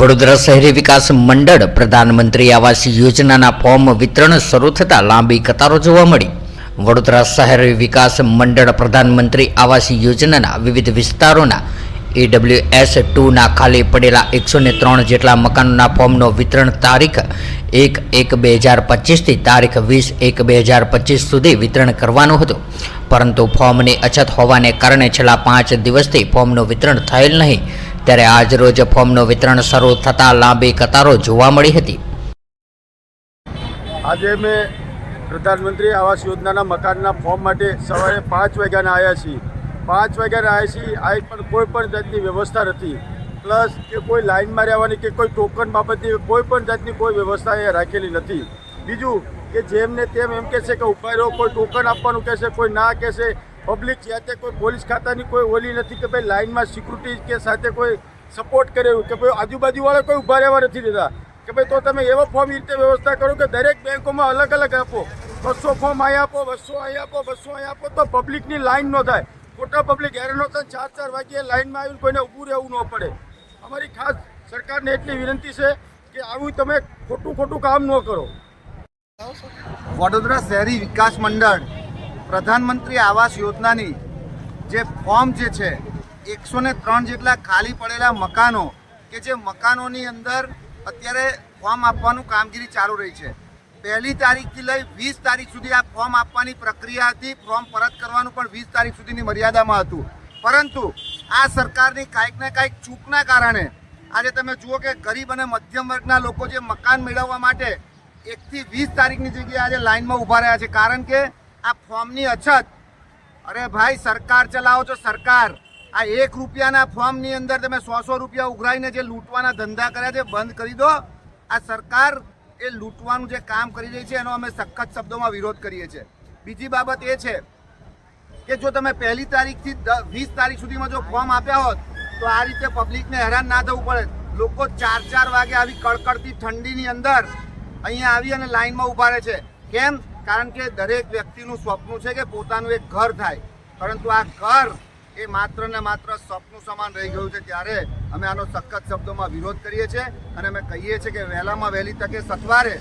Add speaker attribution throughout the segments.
Speaker 1: વડોદરા શહેરી વિકાસ મંડળ પ્રધાનમંત્રી આવાસ યોજનાના ફોર્મ વિતરણ શરૂ થતાં લાંબી કતારો જોવા મળી. વડોદરા શહેરી વિકાસ મંડળ પ્રધાનમંત્રી આવાસ યોજનાના વિવિધ વિસ્તારોના એડબ્લ્યુએસ ટુના ખાલી પડેલા એકસો ને ત્રણ જેટલા મકાનોના ફોર્મનો વિતરણ તારીખ એક એક બે હજાર પચીસથી તારીખ વીસ એક બે હજાર પચીસ સુધી વિતરણ કરવાનું હતું. પરંતુ ફોર્મની અછત હોવાને કારણે છેલ્લા પાંચ દિવસથી ફોર્મનું વિતરણ થયેલ નહીં. ત્યારે આજરોજ ફોર્મનું વિતરણ શરૂ થતાં લાંબી કતારો જોવા મળી હતી.
Speaker 2: આજે મેં પ્રધાનમંત્રી આવાસ યોજનાના મકાનના ફોર્મ માટે સવારે પાંચ વાગ્યાના આવ્યા છીએ. પાંચ વાગ્યાના આવ્યા છીએ આ પણ કોઈ પણ જાતની વ્યવસ્થા નથી. પ્લસ કે કોઈ લાઇનમાં રહેવાની કે કોઈ ટોકન બાબતની કોઈ પણ જાતની કોઈ વ્યવસ્થા એ રાખેલી નથી. બીજું કે જેમને તેમ એમ કહેશે કે ઊભા રહ્યો કોઈ ટોકન આપવાનું કહેશે, કોઈ ના કહેશે પબ્લિક છે તે કોઈ પોલીસ ખાતાની કોઈ ઓલી નથી કે ભાઈ લાઇનમાં સિક્યુરિટી કે સાથે કોઈ સપોર્ટ કરે કે ભાઈ આજુબાજુવાળા કોઈ ઊભા રહેવા નથી દેતા. કે ભાઈ તો તમે એવો ફોર્મ રીતે વ્યવસ્થા કરો કે દરેક બેંકોમાં અલગ અલગ આપો. બસો ફોર્મ અહીં આપો, બસો અહીં આપો, બસો અહીં આપો, તો પબ્લિકની લાઈન ન થાય. ખોટા પબ્લિક હેરાન ન થાય ચાર ચાર વાગ્યે લાઈનમાં આવીને કોઈને ઊભું રહેવું ન પડે. અમારી ખાસ સરકારને એટલી વિનંતી છે કે આવું તમે ખોટું ખોટું કામ ન કરો.
Speaker 3: વડોદરા શહેરી વિકાસ મંડળ પ્રધાનમંત્રી આવાસ યોજનાની જે ફોર્મ જે છે એકસો ને ત્રણ જેટલા ખાલી પડેલા મકાનો કે જે મકાનોની અંદર અત્યારે ફોર્મ આપવાનું કામગીરી ચાલુ રહી છે. પહેલી તારીખથી લઈ વીસ તારીખ સુધી આ ફોર્મ આપવાની પ્રક્રિયા હતી. ફોર્મ પરત કરવાનું પણ વીસ તારીખ સુધીની મર્યાદામાં હતું. પરંતુ આ સરકારની કાંઈક ને કાંઈક ચૂકના કારણે આજે તમે જુઓ કે ગરીબ અને મધ્યમ વર્ગના લોકો જે મકાન મેળવવા માટે એકથી વીસ તારીખની જગ્યાએ આજે લાઇનમાં ઊભા રહ્યા છે. કારણ કે આ ફોર્મની અછત. અરે ભાઈ, સરકાર ચલાવો છો, સરકાર. આ એક રૂપિયાના ફોર્મની અંદર તમે સો સો રૂપિયા ઉઘરાઈને જે લૂંટવાના ધંધા કર્યા છે, બંધ કરી દો. આ સરકાર એ લૂંટવાનું જે કામ કરી રહી છે, એનો અમે સખત શબ્દોમાં વિરોધ કરીએ છીએ. બીજી બાબત એ છે કે જો તમે પહેલી તારીખથી વીસ તારીખ સુધીમાં જો ફોર્મ આપ્યા હોત, તો આ રીતે પબ્લિકને હેરાન ના થવું પડે. લોકો ચાર ચાર વાગે આવી કડકડતી ઠંડીની અંદર અહીંયા આવી અને લાઈનમાં ઊભા રહે છે. કેમ? કારણ કે દરેક વ્યક્તિનું સ્વપ્ન છે કે પોતાનું એક ઘર થાય. પરંતુ આ ઘર એ માત્ર ને માત્ર સ્વપ્ન સમાન રહી ગયું છે ત્યારે અમે આનો સખત શબ્દોમાં વિરોધ કરીએ છીએ અને અમે કહીએ છીએ કે વહેલામાં વહેલી તકે સથવારે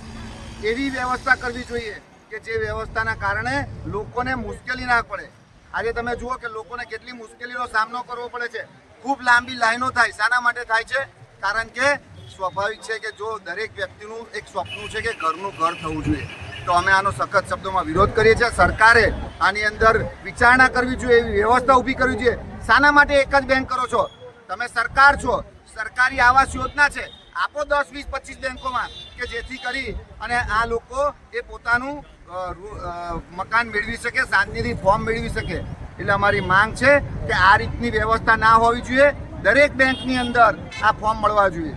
Speaker 3: એવી વ્યવસ્થા કરવી જોઈએ કે જે વ્યવસ્થાના કારણે લોકોને મુશ્કેલી ના પડે. આજે તમે જુઓ કે લોકોને કેટલી મુશ્કેલીનો સામનો કરવો પડે છે. ખૂબ લાંબી લાઈનો થાય. શાના માટે થાય છે? કારણ કે સ્વાભાવિક છે કે જો દરેક વ્યક્તિનું એક સ્વપ્ન છે કે ઘરનું ઘર થવું જોઈએ. તો અમે આનો સખત શબ્દોમાં વિરોધ કરીએ છીએ. સરકારે આની અંદર વિચારણા કરવી જોઈએ, એવી વ્યવસ્થા ઊભી કરવી જોઈએ. શાના માટે એક જ બેંક કરો છો. તમે સરકાર છો. સરકારી આવાસ યોજના છે. આપો દસ, વીસ, પચીસ બેંકોમાં કે જેથી કરી અને આ લોકો એ પોતાનું મકાન મેળવી શકે શાંતિથી ફોર્મ મેળવી શકે. એટલે અમારી માંગ છે કે આ રીતની વ્યવસ્થા ના હોવી જોઈએ. દરેક બેંકની અંદર આ ફોર્મ મળવા જોઈએ.